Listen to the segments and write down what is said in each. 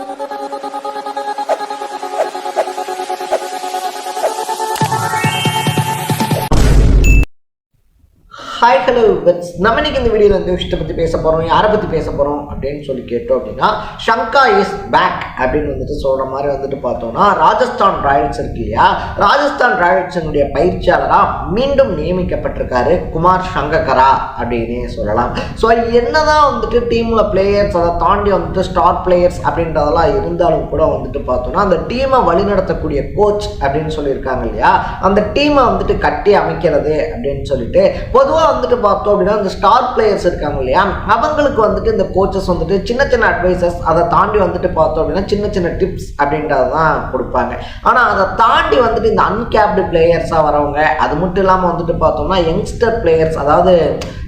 you. Hi hello விட்ஸ் நம்ம இன்னைக்கு இந்த வீடியோவில் வந்து விஷயத்தை பற்றி பேச போகிறோம் யாரை பற்றி பேச போகிறோம் அப்படின்னு சொல்லி கேட்டோம் அப்படின்னா ஷங்கா இஸ் பேக் அப்படின்னு வந்துட்டு சொல்கிற மாதிரி வந்துட்டு பார்த்தோம்னா ராஜஸ்தான் ராயல்ஸ் இருக்கு இல்லையா? ராஜஸ்தான் ராயல்ஸினுடைய பயிற்சியாளராக மீண்டும் நியமிக்கப்பட்டிருக்காரு குமார் சங்ககரா அப்படின்னு சொல்லலாம். ஸோ என்னதான் வந்துட்டு டீமில் பிளேயர்ஸ் அதை தாண்டி வந்துட்டு ஸ்டார் பிளேயர்ஸ் அப்படின்றதெல்லாம் இருந்தாலும் கூட வந்துட்டு பார்த்தோம்னா அந்த டீமை வழிநடத்தக்கூடிய கோச் அப்படின்னு சொல்லியிருக்காங்க இல்லையா? அந்த டீமை வந்துட்டு கட்டி அமைக்கிறது அப்படின்னு சொல்லிட்டு பொதுவாக வந்துட்டு பார்த்தோம் அப்படின்னா இந்த ஸ்டார் பிளேயர்ஸ் இருக்காங்க இல்லையா? அவங்களுக்கு வந்துட்டு இந்த கோச்சஸ் வந்துட்டு சின்ன சின்ன அட்வைசஸ் அதை தாண்டி வந்துட்டு பார்த்தோம் அப்படின்னா சின்ன சின்ன டிப்ஸ் அப்படின்றது தான் கொடுப்பாங்க. ஆனால் அதை தாண்டி வந்துட்டு இந்த அன்கேப்டு பிளேயர்ஸாக வரவங்க அது மட்டும் இல்லாமல் வந்துட்டு பார்த்தோம்னா யங்ஸ்டர் பிளேயர்ஸ் அதாவது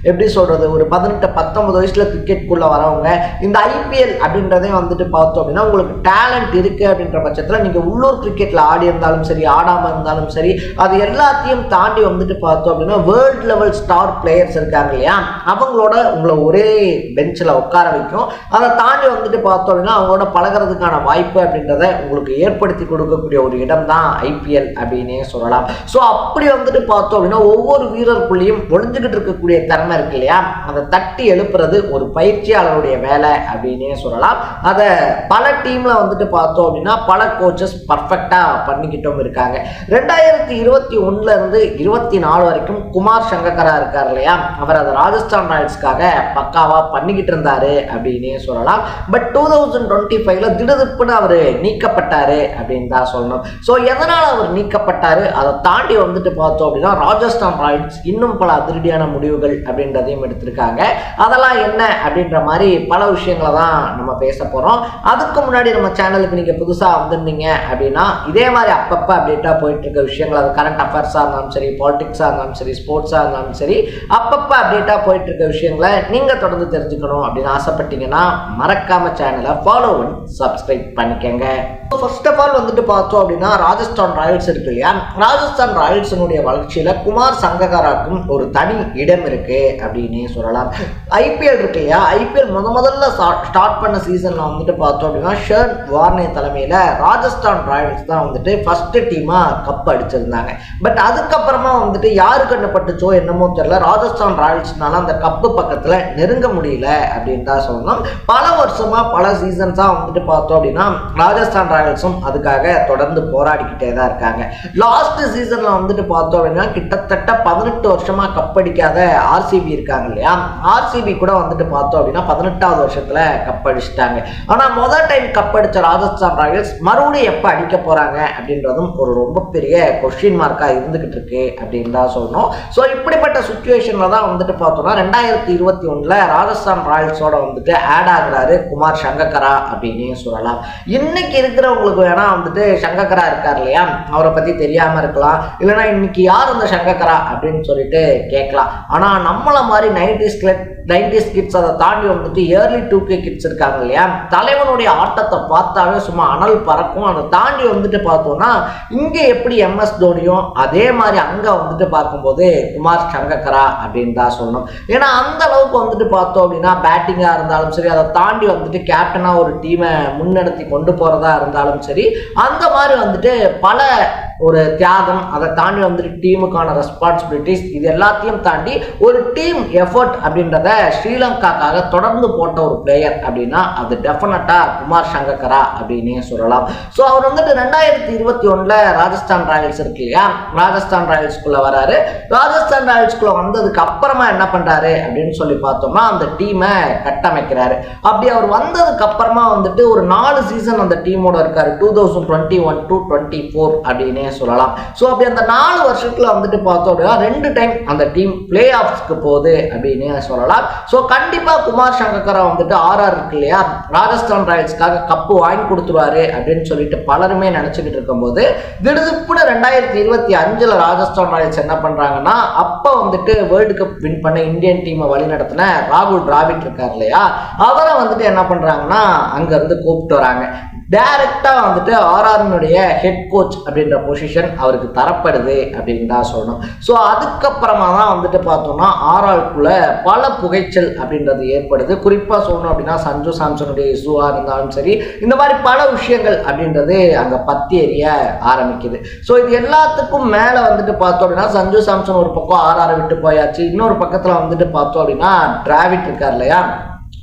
எப்படி சொல்கிறது ஒரு பதினெட்டு பத்தொம்பது வயசில் கிரிக்கெட்குள்ளே வரவங்க இந்த ஐபிஎல் அப்படின்றதையும் வந்துட்டு பார்த்தோம் அப்படின்னா உங்களுக்கு டேலண்ட் இருக்குது அப்படின்ற பட்சத்தில் நீங்கள் உள்ளூர் கிரிக்கெட்டில் ஆடி இருந்தாலும் சரி ஆடாமல் இருந்தாலும் சரி அது எல்லாத்தையும் தாண்டி வந்துட்டு பார்த்தோம் அப்படின்னா வேர்ல்டு லெவல் ஸ்டார் பிளேயர்ஸ் இருக்காங்க இல்லையா? அவங்களோட உங்களை ஒரே பெஞ்சில் உட்கார வைக்கும். அதை தாண்டி வந்துட்டு பார்த்தோம் அப்படின்னா அவங்களோட பழகிறதுக்கான வாய்ப்பு அப்படின்றத உங்களுக்கு ஏற்படுத்தி கொடுக்கக்கூடிய ஒரு இடம் தான் ஐபிஎல் அப்படின்னே சொல்லலாம். ஸோ அப்படி வந்துட்டு பார்த்தோம் அப்படின்னா ஒவ்வொரு வீரருக்குள்ளேயும் ஒளிஞ்சுக்கிட்டு இருக்கக்கூடிய திறமை இருக்கு இல்லையா? அதை தட்டி எழுப்புறது ஒரு பயிற்சியாளருடைய வேலை அப்படின்னே சொல்லலாம். அதை பல டீம்ல வந்துட்டு பார்த்தோம் அப்படின்னா பல கோச்சஸ் பர்ஃபெக்டாக பண்ணிக்கிட்டும் இருக்காங்க. ரெண்டாயிரத்தி இருபத்தி ஒன்னுல இருந்து இருபத்தி நாலு வரைக்கும் குமார் சங்கக்கரா இருக்கார். இல்லையா? அவர் அதை ராஜஸ்தான் ராயல்ஸ்க்காக பக்காவாக பண்ணிக்கிட்டு இருந்தாரு அப்படின்னே சொல்லலாம். பட் டூ தௌசண்ட் டுவெண்ட்டி ஃபைவ்ல திடுதிப்புன்னு அவர் நீக்கப்பட்டார் அப்படின்னு தான் சொல்லணும். ஸோ எதனால் அவர் நீக்கப்பட்டார்? அதை தாண்டி வந்துட்டு பார்த்தோம் அப்படின்னா ராஜஸ்தான் ராயல்ஸ் இன்னும் பல அதிரடியான முடிவுகள் அப்படின்றதையும் எடுத்திருக்காங்க. அதெல்லாம் என்ன அப்படின்ற மாதிரி பல விஷயங்களை தான் நம்ம பேச போகிறோம் அதுக்கு முன்னாடி நம்ம சேனலுக்கு நீங்கள் புதுசாக வந்திருந்தீங்க அப்படின்னா இதே மாதிரி அப்பப்போ அப்டேட்டாக போயிட்டு இருக்க விஷயங்கள் அது கரண்ட் அஃபேர்ஸாக இருந்தாலும் சரி பாலிடிக்ஸாக இருந்தாலும் சரி ஸ்போர்ட்ஸாக இருந்தாலும் சரி அப்பப்போ அப்டேட்டாக போயிட்டு இருக்க விஷயங்களை நீங்கள் தொடர்ந்து தெரிஞ்சுக்கணும் அப்படின்னு ஆசைப்பட்டீங்கன்னா மறக்காம சேனலை ஃபாலோ பண்ணி சப்ஸ்கிரைப் பண்ணிக்கங்க. ஃபர்ஸ்ட் ஆஃப் ஆல் வந்துட்டு பார்த்தோம் அப்படின்னா ராஜஸ்தான் ராயல்ஸ் இருக்கு இல்லையா? ராஜஸ்தான் ராயல்ஸினுடைய வளர்ச்சியில் குமார் சங்ககாராக்கும் ஒரு தனி இடம் இருக்கு அப்படின்னு சொல்லலாம். ஐபிஎல் இருக்கு இல்லையா ஐபிஎல் முத முதல்ல ஸ்டார்ட் பண்ண சீசனில் வந்துட்டு பார்த்தோம் அப்படின்னா ஷர்ட் வார்னே தலைமையில் ராஜஸ்தான் ராயல்ஸ் தான் வந்துட்டு ஃபஸ்ட்டு டீமாக கப் அடிச்சிருந்தாங்க. பட் அதுக்கப்புறமா வந்துட்டு யாரு கண்டுபட்டுச்சோ என்னமோ தெரியல ராஜஸ்தான் ராயல்ஸ்னால அந்த கப்பு பக்கத்தில் நெருங்க முடியல அப்படின்னு தான் சொல்லணும். பல வருஷமாக பல சீசன்ஸாக வந்துட்டு பார்த்தோம் அப்படின்னா ராஜஸ்தான் ராயல்ஸும் அதுக்காக தொடர்ந்து போராடிக்கிட்டே தான் இருக்காங்க. லாஸ்ட் சீசனில் வந்துட்டு பார்த்தோம் அப்படின்னா கிட்டத்தட்ட பதினெட்டு வருஷமாக கப் அடிக்காத ஆர்சிபி இருக்காங்க இல்லையா? ஆர்சி ஆர்சிபி கூட வந்துட்டு பார்த்தோம் அப்படின்னா பதினெட்டாவது வருஷத்துல கப் அடிச்சிட்டாங்க. ஆனா முதல் டைம் கப் அடிச்ச ராஜஸ்தான் ராயல்ஸ் மறுபடியும் எப்போ அடிக்க போறாங்க அப்படின்றதும் ஒரு ரொம்ப பெரிய கொஸ்டின் மார்க்கா இருந்துகிட்டு இருக்கு அப்படின்னு தான் சொல்லணும். ஸோ இப்படிப்பட்ட சுச்சுவேஷன்ல தான் வந்துட்டு பார்த்தோம்னா ரெண்டாயிரத்தி இருபத்தி ஒண்ணுல ராஜஸ்தான் ராயல்ஸோட வந்துட்டு ஆட் ஆகுறாரு குமார் சங்கக்கரா அப்படின்னு சொல்லலாம். இன்னைக்கு இருக்கிறவங்களுக்கு வேணா வந்துட்டு சங்கக்கரா இருக்கார் இல்லையா? அவரை பத்தி தெரியாம இருக்கலாம். இல்லைன்னா இன்னைக்கு யார் அந்த சங்கக்கரா அப்படின்னு சொல்லிட்டு கேட்கலாம். ஆனா நம்மள மாதிரி நைன்டிஸ்ல நைன்டிஸ் கிட்ஸ் அதை தாண்டி வந்துட்டு ஏர்லி டூ கே கிட்ஸ் இருக்காங்க இல்லையா? தலைவனுடைய ஆட்டத்தை பார்த்தாவே சும்மா அனல் பறக்கும். அதை தாண்டி வந்துட்டு பார்த்தோம்னா இங்கே எப்படி எம்எஸ் தோனியும் அதே மாதிரி அங்கே வந்துட்டு பார்க்கும்போது குமார் சங்கக்கரா அப்படின்னு தான் சொல்லணும். ஏன்னா அந்த அளவுக்கு வந்துட்டு பார்த்தோம் அப்படின்னா பேட்டிங்காக இருந்தாலும் சரி அதை தாண்டி வந்துட்டு கேப்டனாக ஒரு டீமை முன்னெடுத்தி கொண்டு போகிறதா இருந்தாலும் சரி அந்த மாதிரி வந்துட்டு பல ஒரு தியாகம் அதை தாண்டி வந்துட்டு டீமுக்கான ரெஸ்பான்சிபிலிட்டிஸ் இது எல்லாத்தையும் தாண்டி ஒரு டீம் எஃபர்ட் அப்படின்றத ஸ்ரீலங்காக்காக தொடர்ந்து போட்ட ஒரு பிளேயர் அப்படின்னா அது டெஃபினட்டாக குமார் சங்கக்கரா அப்படின்னே சொல்லலாம். ஸோ அவர் வந்துட்டு ரெண்டாயிரத்தி இருபத்தி ஒன்றில் ராஜஸ்தான் ராயல்ஸ் இருக்கு இல்லையா? ராஜஸ்தான் ராயல்ஸ்குள்ளே வராரு. ராஜஸ்தான் ராயல்ஸ்குள்ளே வந்ததுக்கு அப்புறமா என்ன பண்ணுறாரு அப்படின்னு சொல்லி பார்த்தோம்னா அந்த டீமை கட்டமைக்கிறாரு. அப்படி அவர் வந்ததுக்கு அப்புறமா வந்துட்டு ஒரு நாலு சீசன் அந்த டீமோட இருக்காரு. Two thousand twenty one two twenty four அப்படின்னு சொல்லலாம். ஸோ அப்படி அந்த நாலு வருஷத்துல வந்துட்டு பார்த்தோம் அப்படின்னா ரெண்டு டைம் அந்த டீம் பிளே ஆஃப்ஸ்க்கு போகுது அப்படின்னு சொல்லலாம். ஸோ கண்டிப்பாக குமார் சங்கக்கரா வந்துட்டு ஆர்ஆர் இருக்கு இல்லையா? ராஜஸ்தான் ராயல்ஸ்க்காக கப்பு வாங்கி கொடுத்துருவாரு அப்படின்னு சொல்லிட்டு பலருமே நினச்சிக்கிட்டு இருக்கும்போது திடுதுப்புன்னு ரெண்டாயிரத்தி இருபத்தி அஞ்சில் ராஜஸ்தான் ராயல்ஸ் என்ன பண்ணுறாங்கன்னா அப்போ வந்துட்டு வேர்ல்டு கப் வின் பண்ண இந்தியன் டீமை வழி நடத்தின ராகுல் டிராவிட் இருக்கார் இல்லையா? அவரை வந்துட்டு என்ன பண்ணுறாங்கன்னா அங்கேருந்து கூப்பிட்டு வராங்க. டைரக்டாக வந்துட்டு ஆர்ஆர்னுடைய ஹெட் கோச் அப்படின்ற பொசிஷன் அவருக்கு தரப்படுது அப்படின்னு தான் சொல்லணும். ஸோ அதுக்கப்புறமா தான் வந்துட்டு பார்த்தோம்னா ஆர்ஆருக்குள்ள பல புகைச்சல் அப்படின்றது ஏற்படுது. குறிப்பாக சொல்லணும் அப்படின்னா சஞ்சு சாம்சனுடைய இஷ்யூவாக இருந்தாலும் சரி இந்த மாதிரி பல விஷயங்கள் அப்படின்றது அங்கே பத்தி எரிய ஆரம்பிக்குது. ஸோ இது எல்லாத்துக்கும் மேலே வந்துட்டு பார்த்தோம் அப்படின்னா சஞ்சு சாம்சன் ஒரு பக்கம் ஆர்ஆரை விட்டு போயாச்சு. இன்னொரு பக்கத்தில் வந்துட்டு பார்த்தோம் அப்படின்னா டிராவிட் இருக்கார் இல்லையா?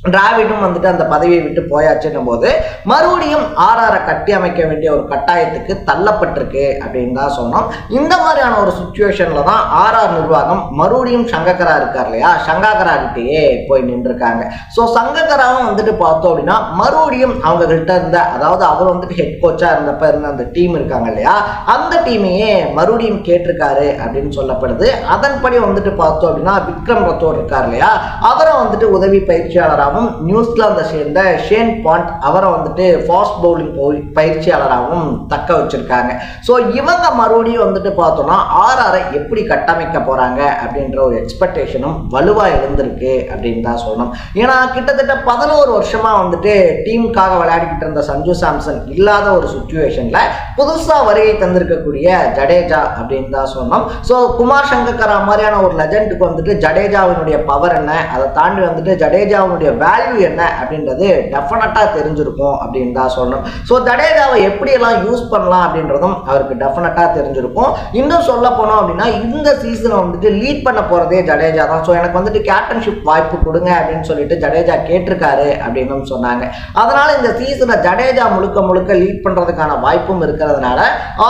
டிராவிடும் வந்துட்டு அந்த பதவியை விட்டு போயாச்சுன்னும் போது மறுபடியும் ஆர்ஆரை கட்டி அமைக்க வேண்டிய ஒரு கட்டாயத்துக்கு தள்ளப்பட்டிருக்கு அப்படின்னு தான் சொன்னோம் இந்த மாதிரியான ஒரு சுச்சுவேஷனில் தான் ஆர்ஆர் நிர்வாகம் மறுபடியும் சங்கக்கரா இருக்கார் இல்லையா? சங்காகரா கிட்டேயே போய் நின்றுருக்காங்க. ஸோ சங்கக்கராவும் வந்துட்டு பார்த்தோம் அப்படின்னா மறுபடியும் அவங்க கிட்ட இருந்த அதாவது அவர் வந்துட்டு ஹெட் கோச்சாக இருந்தப்ப இருந்த அந்த டீம் இருக்காங்க இல்லையா? அந்த டீமையே மறுபடியும் கேட்டிருக்காரு அப்படின்னு சொல்லப்படுது. அதன்படி வந்துட்டு பார்த்தோம் அப்படின்னா விக்ரம் ரத்தோர் இருக்கார் இல்லையா? அவரை வந்துட்டு உதவி பயிற்சியாளராக பயிற்சியாளராகவும் நியூசிலாந்தை சேர்ந்த ஷேன் பாண்ட் அவரை வந்துட்டு ஃபாஸ்ட் பவுலிங் பயிற்சியாளராகவும் தக்க வச்சுருக்காங்க. ஸோ இவங்க மறுபடியும் வந்துட்டு பார்த்தோம்னா ஆர்ஆரை எப்படி கட்டமைக்க போகிறாங்க அப்படின்ற ஒரு எக்ஸ்பெக்டேஷனும் வலுவாக இருந்திருக்கு அப்படின்னு தான் சொல்லணும். ஏன்னா கிட்டத்தட்ட பதினோரு வருஷமாக வந்துட்டு டீமுக்காக விளையாடிக்கிட்டு இருந்த சஞ்சு சாம்சன் இல்லாத ஒரு சுச்சுவேஷனில் புதுசாக வருகை தந்திருக்கக்கூடிய ஜடேஜா அப்படின்னு தான் சொன்னோம் ஸோ குமார் சங்கக்கரா மாதிரியான ஒரு லெஜண்டுக்கு வந்துட்டு ஜடேஜாவினுடைய பவர் என்ன? அதை தாண்டி வந்துட்டு ஜடேஜாவினுடைய வேல்யூ என்ன அப்படின்றது டெஃபினட்டாக தெரிஞ்சிருக்கும் அப்படின்னு தான் சொல்லணும். ஸோ ஜடேஜாவை எப்படியெல்லாம் யூஸ் பண்ணலாம் அப்படின்றதும் அவருக்கு டெஃபினட்டாக தெரிஞ்சிருக்கும். இன்னும் சொல்ல போனோம் அப்படின்னா இந்த சீசனை வந்துட்டு லீட் பண்ண போகிறதே ஜடேஜா தான். ஸோ எனக்கு வந்துட்டு கேப்டன்ஷிப் வாய்ப்பு கொடுங்க அப்படின்னு சொல்லிட்டு ஜடேஜா கேட்டிருக்காரு அப்படின்னு சொன்னாங்க. அதனால் இந்த சீசனை ஜடேஜா முழுக்க முழுக்க லீட் பண்ணுறதுக்கான வாய்ப்பும் இருக்கிறதுனால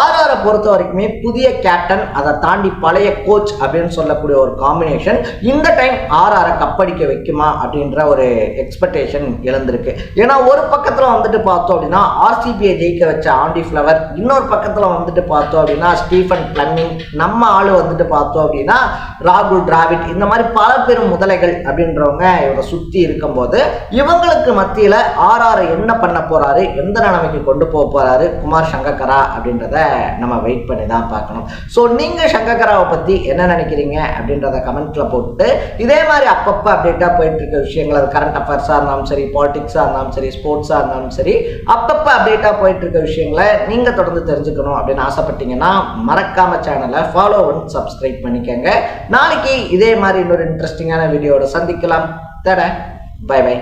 ஆர்ஆரை பொறுத்த வரைக்குமே புதிய கேப்டன் அதை தாண்டி பழைய கோச் அப்படின்னு சொல்லக்கூடிய ஒரு காம்பினேஷன் இந்த டைம் ஆர்ஆரை கப்படிக்க வைக்குமா அப்படின்ற ஒரு எக்ஸ்பெக்டேஷன் இழந்திருக்கு. ஏன்னா ஒரு பக்கத்தில் வந்துட்டு பார்த்தோம் அப்படின்னா ஆர்சிபியை ஜெயிக்க வச்ச ஆண்டி ஃப்ளவர் இன்னொரு பக்கத்தில் வந்துட்டு பார்த்தோம் அப்படின்னா ஸ்டீஃபன் பிளம்மிங் நம்ம ஆள் வந்துட்டு பார்த்தோம் அப்படின்னா ராகுல் டிராவிட் இந்த மாதிரி பல பெரும் முதலைகள் அப்படின்றவங்க இவரை சுற்றி இருக்கும்போது இவங்களுக்கு மத்தியில் ஆர்ஆர் என்ன பண்ண போறாரு எந்த நிலைமைக்கு கொண்டு போக போறாரு குமார் சங்கக்கரா அப்படின்றத நம்ம வெயிட் பண்ணி தான் பார்க்கணும். ஸோ நீங்கள் சங்கக்கராவை பற்றி என்ன நினைக்கிறீங்க அப்படின்றத கமெண்ட்ல போட்டு இதே மாதிரி அப்பப்போ அப்டேட்டாக போயிட்டு இருக்க விஷயங்கள் அது கரண்ட் அஃபேர்ஸாக இருந்தாலும் சரி பாலிட்டிக்ஸாக இருந்தாலும் சரி ஸ்போர்ட்ஸாக இருந்தாலும் சரி அப்பப்போ அப்டேட்டாக போயிட்டு இருக்க விஷயங்களை நீங்கள் தொடர்ந்து தெரிஞ்சுக்கணும் அப்படின்னு ஆசைப்பட்டீங்கன்னா மறக்காம சேனலை ஃபாலோ அண்ட் சப்ஸ்கிரைப் பண்ணிக்கோங்க. நாளைக்கு இதே மாதிரி இன்னொரு இன்ட்ரெஸ்டிங்கான வீடியோட சந்திக்கலாம். தட பை பை